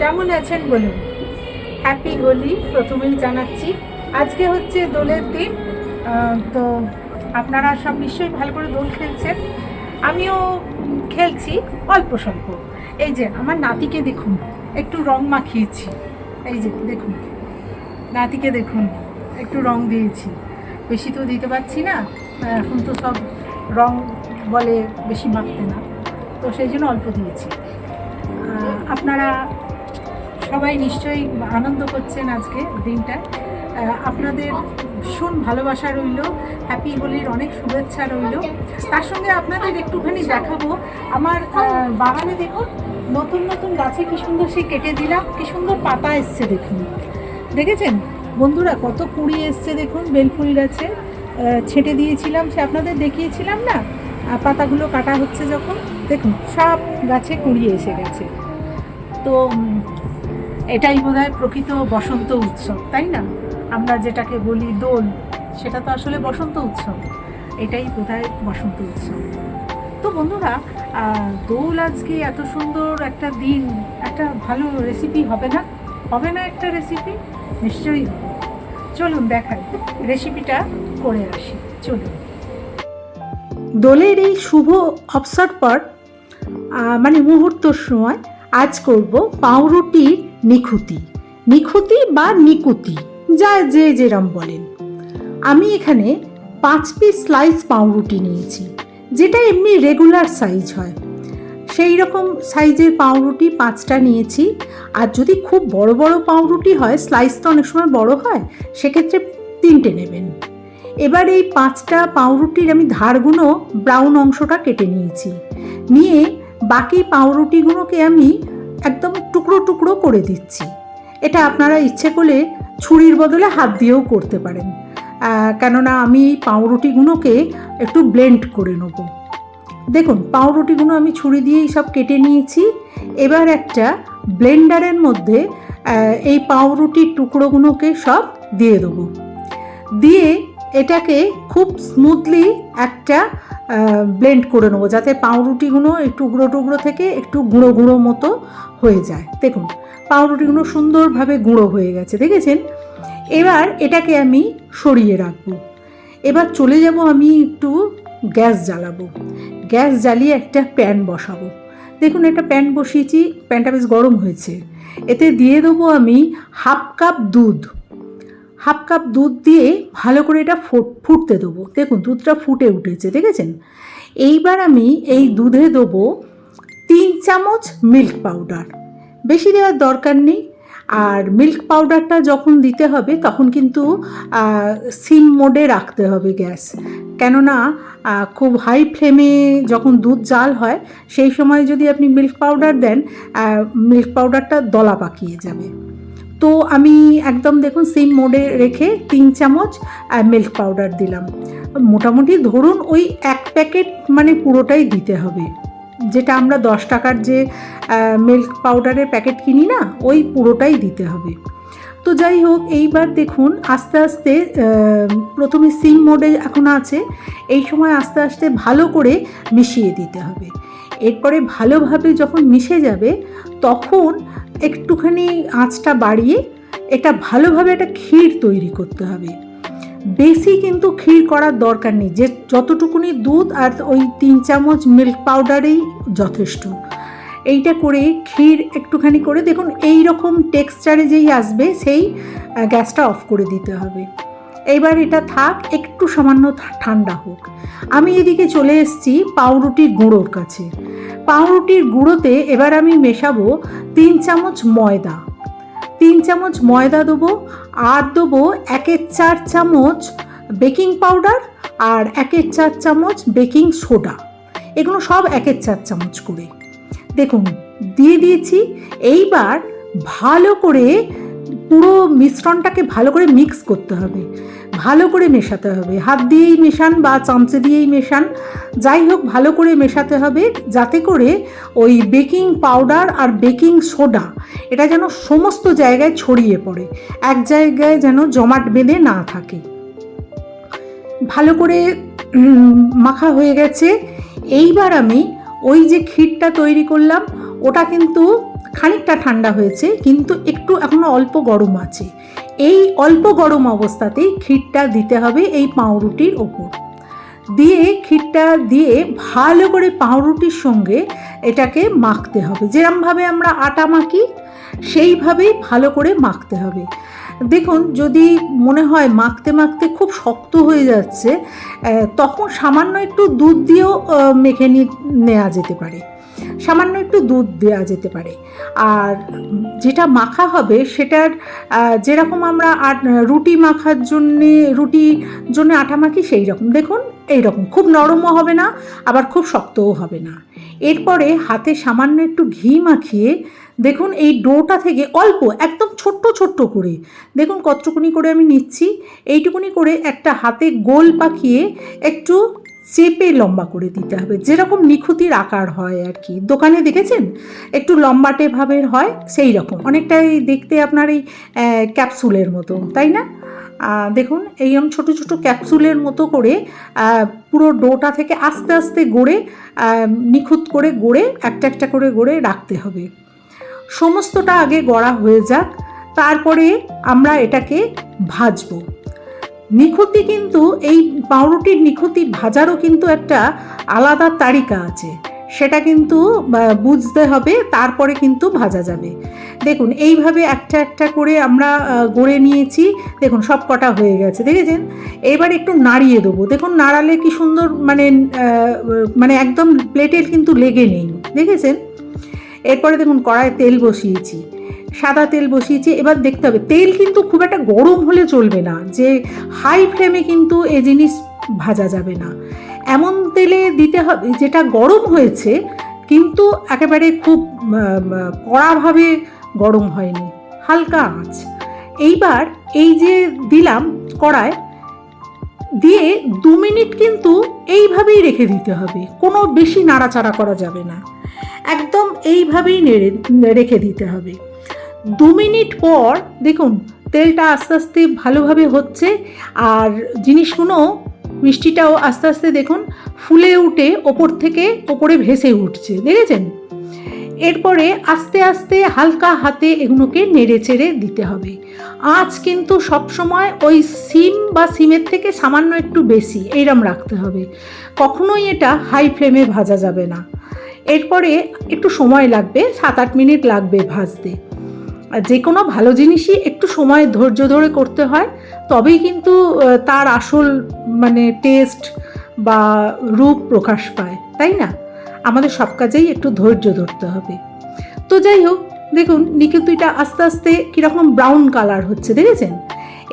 কেমন আছেন বলুন? হ্যাপি হোলি প্রথমেই জানাচ্ছি। আজকে হচ্ছে দোলের দিন তো আপনারা সব নিশ্চয়ই ভালো করে দোল খেলছেন। আমিও খেলছি, অল্প স্বল্প। এই যে, আমার নাতিকে দেখুন, একটু রং মাখিয়েছি। এই যে, দেখুন, নাতিকে দেখুন, একটু রং দিয়েছি। বেশি তো দিতে পারছি না এখন তো সব রং বলে বেশি মাখতে না, তো সেই জন্য অল্প দিয়েছি। আপনারা সবাই নিশ্চয়ই আনন্দ করছেন আজকে দিনটা। আপনাদের ভীষণ ভালোবাসা রইল হ্যাপি হোলির অনেক শুভেচ্ছা রইল। তার সঙ্গে আপনাদের একটুখানি দেখাবো, আমার বাগানে দেখুন, নতুন নতুন গাছে কি সুন্দর সে কেটে দিলাম কি সুন্দর পাতা এসছে দেখুন। দেখেছেন? বন্ধুরা, কত কুড়ি এসছে দেখুন, বেলফুল গাছে। ছেটে দিয়েছিলাম, সে আপনাদের দেখিয়েছিলাম না? পাতাগুলো কাটা হচ্ছে যখন। দেখুন, সব গাছে কুড়ি এসে গেছে। তো এটাই বোধহয় প্রকৃত বসন্ত উৎসব, তাই না? আমরা যেটাকে বলি দোল, সেটা তো আসলে বসন্ত উৎসব, এটাই বোধহয় বসন্ত উৎসব। তো বন্ধুরা দোল আজকে এত সুন্দর একটা দিন, একটা ভালো রেসিপি হবে না? হবে না একটা রেসিপি নিশ্চয়ই চলুন দেখাই রেসিপিটা করে আসি, চলুন। দোলের এই শুভ অবসর পর মানে মুহূর্তর সময় আজ করব পাউরুটির নিখুতি। নিখুতি বা নিকুতি, যা যে যেরম বলেন। আমি এখানে পাঁচ পিস স্লাইস পাউরুটি নিয়েছি, যেটা এমনি রেগুলার সাইজ হয়। সেই রকম সাইজের পাউরুটি পাঁচটা নিয়েছি, আর যদি খুব বড় বড় পাউরুটি হয় স্লাইস তো অনেক সময় বড় হয়, সেক্ষেত্রে তিনটে নেবেন। এবার এই পাঁচটা পাউরুটির আমি ধারগুলো ব্রাউন অংশটা কেটে নিয়েছি। নিয়ে বাকি পাউরুটিগুলোকে আমি একদম টুকরো টুকরো করে দিচ্ছি। এটা আপনারা ইচ্ছে করলে ছুরির বদলে হাত দিয়েও করতে পারেন। কেননা আমি পাউরুটিগুলোকে একটু ব্লেন্ড করে নেব। দেখুন, পাউরুটিগুলো আমি ছুরি দিয়েই সব কেটে নিয়েছি। এবার একটা ব্লেন্ডারের মধ্যে এই পাউরুটির টুকরোগুলোকে সব দিয়ে দেবো। দিয়ে এটাকে খুব স্মুথলি একটা ব্লেন্ড করে নেব, যাতে পাউরুটিগুলো টুকরো টুকরো থেকে একটু গুঁড়ো গুঁড়ো মতো হয়ে যায়। দেখুন, পাউরুটিগুলো সুন্দরভাবে গুঁড়ো হয়ে গেছে, দেখেছেন? এবার এটাকে আমি সরিয়ে রাখব। এবার চলে যাব আমি একটু গ্যাস জ্বালাবো। গ্যাস জ্বালিয়ে একটা প্যান বসাবো। দেখুন, একটা প্যান বসিয়েছি, প্যানটা বেশ গরম হয়েছে। এতে দিয়ে দেবো আমি হাফ কাপ দুধ। হাফ কাপ দুধ দিয়ে ভালো করে এটা ফুট- ফুটতে দেবো। দেখুন, দুধটা ফুটে উঠেছে, দেখেছেন? এইবার আমি এই দুধে দেবো তিন চামচ মিল্ক পাউডার বেশি দেওয়ার দরকার নেই। আর মিল্ক পাউডারটা যখন দিতে হবে, তখন কিন্তু সিম মোডে রাখতে হবে গ্যাস। কেননা খুব হাই ফ্লেমে যখন দুধ জাল হয়, সেই সময় যদি আপনি মিল্ক পাউডার দেন মিল্ক পাউডারটা দলা পাকিয়ে যাবে। তো আমি একদম দেখুন সিম মোডে রেখে তিন চামচ মিল্ক পাউডার দিলাম। মোটামুটি ধরুন ওই এক প্যাকেট মানে পুরোটাই দিতে হবে। যেটা আমরা দশ টাকার যে মিল্ক পাউডারের প্যাকেট কিনি না, ওই পুরোটাই দিতে হবে। তো যাই হোক, এইবার দেখুন আস্তে আস্তে প্রথমে সিম মোডে এখন আছে, এই সময় আস্তে আস্তে ভালো করে মিশিয়ে দিতে হবে। এরপরে ভালোভাবে যখন মিশে যাবে, তখন একটুখানি আঁচটা বাড়িয়ে এটা ভালোভাবে একটা ক্ষীর তৈরি করতে হবে। বেশি কিন্তু ক্ষীর করার দরকার নেই, যে যতটুকুনি দুধ আর ওই তিন চামচ মিল্ক পাউডারেই যথেষ্ট। এইটা করে ক্ষীর একটুখানি করে, দেখুন এই রকম টেক্সচারে যেই আসবে, সেই গ্যাসটা অফ করে দিতে হবে। এইবার এটা থাক, একটু সামান্য ঠান্ডা হোক। আমি এদিকে চলে এসেছি পাউরুটির গুঁড়োর কাছে। পাউরুটির গুঁড়োতে এবার আমি মেশাবো তিন চামচ ময়দা। তিন চামচ ময়দা দেবো, আর দেবো একের চার চামচ বেকিং পাউডার আর একের চার চামচ বেকিং সোডা। এগুলো সব একের চার চামচ করে। দেখুন, দিয়ে দিয়েছি। এইবার ভালো করে পুরো মিশ্রণটাকে ভালো করে মিক্স করতে হবে। ভালো করে মেশাতে হবে। হাত দিয়েই মেশান বা চামচে দিয়েই মেশান। যাই হোক, ভালো করে মেশাতে হবে যাতে করে ওই বেকিং পাউডার আর বেকিং সোডা এটা যেন সমস্ত জায়গায় ছড়িয়ে পড়ে। এক জায়গায় যেন জমাট বেঁধে না থাকে। ভালো করে মাখা হয়ে গেছে। এইবার আমি ওই যে ক্ষীরটা তৈরি করলাম, ওটা কিন্তু খানিকটা ঠান্ডা হয়েছে, কিন্তু একটু এখনও অল্প গরম আছে। এই অল্প গরম অবস্থাতেই ক্ষীরটা দিতে হবে এই পাউরুটির ওপর। দিয়ে ক্ষীরটা দিয়ে ভালো করে পাউরুটির সঙ্গে এটাকে মাখতে হবে। যেরমভাবে আমরা আটা মাখি, সেইভাবেই ভালো করে মাখতে হবে। দেখুন, যদি মনে হয় মাখতে মাখতে খুব শক্ত হয়ে যাচ্ছে তখন সামান্য একটু দুধ দিয়েও মেখে নেওয়া যেতে পারে। সামান্য একটু দুধ দেওয়া যেতে পারে। আর যেটা মাখা হবে সেটার যেরকম আমরা রুটি মাখার জন্যে রুটির জন্য আটা মাখি সেই রকম। দেখুন, এই রকম। খুব নরমও হবে না, আবার খুব শক্তও হবে না। এরপরে হাতে সামান্য একটু ঘি মাখিয়ে, দেখুন এই ডোটা থেকে অল্প, একদম ছোট্ট ছোট্ট করে, দেখুন কতটুকুনি করে আমি নিচ্ছি। এইটুকুনি করে একটা হাতে গোল পাকিয়ে একটু চেপে লম্বা করে দিতে হবে। যেরকম নিখুতির আকার হয় আর কি। দোকানে দেখেছেন? একটু লম্বাটে ভাবের হয়, সেই রকম। অনেকটাই দেখতে আপনার এই ক্যাপসুলের মতো, তাই না? দেখুন, এইরকম ছোটো ছোটো ক্যাপসুলের মতো করে পুরো ডোটা থেকে আস্তে আস্তে গড়ে নিখুঁত করে গড়ে, একটা একটা করে গড়ে রাখতে হবে। সমস্তটা আগে গড়া হয়ে যাক। তারপরে আমরা এটাকে ভাজবো। নিখুঁতি কিন্তু এই পাউরুটির নিখুঁতি ভাজারও কিন্তু একটা আলাদা তালিকা আছে। সেটা কিন্তু বুঝতে হবে, তারপরে কিন্তু ভাজা যাবে। দেখুন, এইভাবে একটা একটা করে আমরা গড়ে নিয়েছি। দেখুন, সব কটা হয়ে গেছে, দেখেছেন? এবার একটু নাড়িয়ে দেবো। দেখুন, নাড়ালে কি সুন্দর মানে মানে একদম প্লেটের কিন্তু লেগে নেই, দেখেছেন? এরপরে দেখুন কড়ায় তেল বসিয়েছি। সাদা তেল বসিয়েছি। এবার দেখতে হবে, তেল কিন্তু খুব একটা গরম হলে চলবে না, যে হাই ফ্লেমে কিন্তু এ জিনিস ভাজা যাবে না। এমন তেলে দিতে হবে যেটা গরম হয়েছে, কিন্তু একেবারে খুব কড়াভাবে গরম হয়নি, হালকা আঁচ। এইবার এই যে দিলাম কড়ায়, দিয়ে দু মিনিট কিন্তু এইভাবেই রেখে দিতে হবে, কোনো বেশি নাড়াচাড়া করা যাবে না। একদম এইভাবেই রেখে দিতে হবে। দু মিনিট পর দেখুন, তেলটা আস্তে আস্তে ভালোভাবে হচ্ছে। আর জিনিসগুলো মিষ্টিটাও আস্তে আস্তে দেখুন, ফুলে উঠে ওপর থেকে ওপরে ভেসে উঠছে, দেখেছেন? এরপরে আস্তে আস্তে হালকা হাতে এগুলোকে নেড়ে চেড়ে দিতে হবে। আঁচ কিন্তু সবসময় ওই সিম বা সিমের থেকে সামান্য একটু বেশি, এইরম রাখতে হবে। কখনোই এটা হাই ফ্লেমে ভাজা যাবে না। এরপরে একটু সময় লাগবে, সাত আট মিনিট লাগবে ভাজতে। যে কোনো ভালো জিনিসই একটু সময় ধৈর্য ধরে করতে হয়, তবেই কিন্তু তার আসল মানে টেস্ট বা রূপ প্রকাশ পায়, তাই না? আমাদের সব কাজেই একটু ধৈর্য ধরতে হবে। তো যাই হোক, দেখুন নিকেতুইটা আস্তে আস্তে কীরকম ব্রাউন কালার হচ্ছে, দেখেছেন?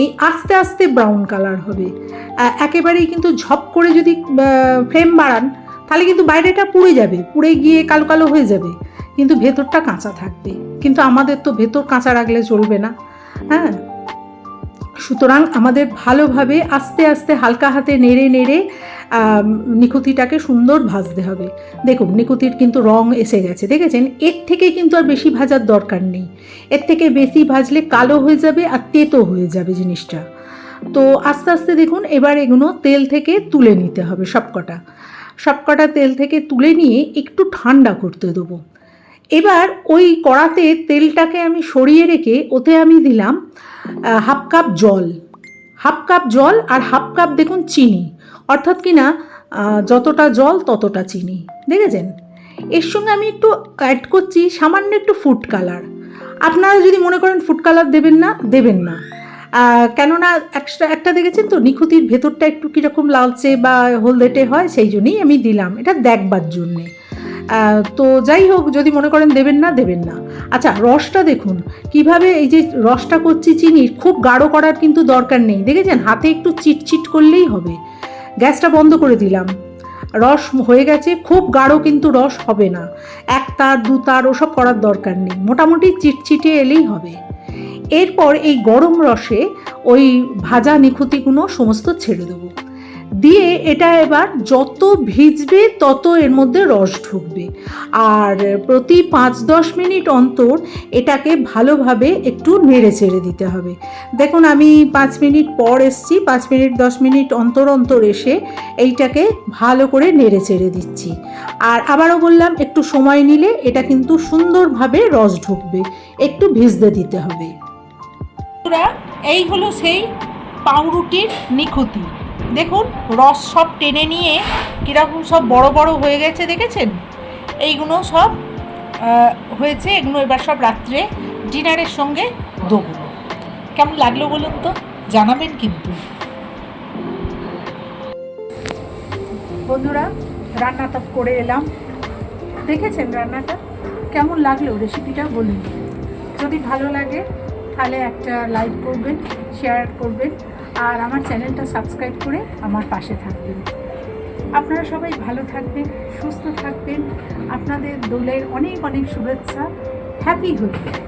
এই আস্তে আস্তে ব্রাউন কালার হবে। একেবারেই কিন্তু ঝপ করে যদি ফ্লেম বাড়ান, তাহলে কিন্তু বাইরেটা পুড়ে যাবে, পুড়ে গিয়ে কালো কালো হয়ে যাবে, কিন্তু ভেতরটা কাঁচা থাকবে। কিন্তু আমাদের তো ভেতর কাঁচা রাখলে চলবে না হ্যাঁ? সুতরাং আমাদের ভালোভাবে আস্তে আস্তে হালকা হাতে নেড়ে নেড়ে নিকুতিটাকে সুন্দর ভাজতে হবে। দেখুন, নিকুতির কিন্তু রং এসে গেছে, দেখেছেন? এর থেকে কিন্তু আর বেশি ভাজার দরকার নেই। এর থেকে বেশি ভাজলে কালো হয়ে যাবে আর তেতো হয়ে যাবে জিনিসটা। তো আস্তে আস্তে দেখুন, এবার এগুলো তেল থেকে তুলে নিতে হবে সবকটা। সবকটা তেল থেকে তুলে নিয়ে একটু ঠান্ডা করতে দেবো। এবার ওই কড়াতে তেলটাকে আমি সরিয়ে রেখে ওতে আমি দিলাম হাফ কাপ জল। হাফ কাপ জল আর হাফ কাপ দেখুন চিনি। অর্থাৎ কি না যতটা জল ততটা চিনি। দেখেছেন? এর সঙ্গে আমি একটু অ্যাড করছি সামান্য একটু ফুড কালার আপনারা যদি মনে করেন ফুড কালার দেবেন না দেবেন না। কেননা একটা একটা দেখেছেন তো নিখুতির ভেতরটা একটু কীরকম লালচে বা হলদেটে হয়, সেই জন্যই আমি দিলাম। এটা দেখবার জন্যে। তো যাই হোক, যদি মনে করেন দেবেন না দেবেন না। আচ্ছা রসটা দেখুন। কীভাবে এই যে রসটা করছি চিনির খুব গাঢ় করার কিন্তু দরকার নেই। দেখেছেন? হাতে একটু চিটচিট করলেই হবে। গ্যাসটা বন্ধ করে দিলাম। রস হয়ে গেছে, খুব গাঢ় কিন্তু রস হবে না। এক তার, দু তার, ওসব করার দরকার নেই। মোটামুটি চিটচিটে এলেই হবে। এরপর এই গরম রসে ওই ভাজা নিখুতিগুলো সমস্ত ছেড়ে দেবো। দিয়ে এটা এবার যত ভিজবে তত এর মধ্যে রস ঢুকবে। আর প্রতি পাঁচ দশ মিনিট অন্তর এটাকে ভালোভাবে একটু নেড়ে চেড়ে দিতে হবে। দেখুন, আমি পাঁচ মিনিট পর এসছি, পাঁচ মিনিট দশ মিনিট অন্তর অন্তর এসে এইটাকে ভালো করে নেড়ে চেড়ে দিচ্ছি। আর আবারও বললাম, একটু সময় নিলে এটা কিন্তু সুন্দরভাবে রস ঢুকবে, একটু ভিজতে দিতে হবে। এই হলো সেই পাউরুটির নিখুঁতি দেখুন, রস সব টেনে নিয়ে কীরকম সব বড় বড় হয়ে গেছে, দেখেছেন? এইগুলো সব হয়েছে, এগুলো এবার সব রাত্রে ডিনারের সঙ্গে দেবো। কেমন লাগল বলুন তো? জানাবেন কিন্তু। বন্ধুরা রান্নাটা করে এলাম। দেখেছেন রান্নাটা? কেমন লাগল রেসিপিটা বলুন। যদি ভালো লাগে, তাহলে একটা লাইক করবেন শেয়ার করবেন। আর আমার চ্যানেলটা সাবস্ক্রাইব করে আমার পাশে থাকবেন। আপনারা সবাই ভালো থাকবেন, সুস্থ থাকবেন। আপনাদের দোলের অনেক অনেক শুভেচ্ছা। হ্যাপি হোলি।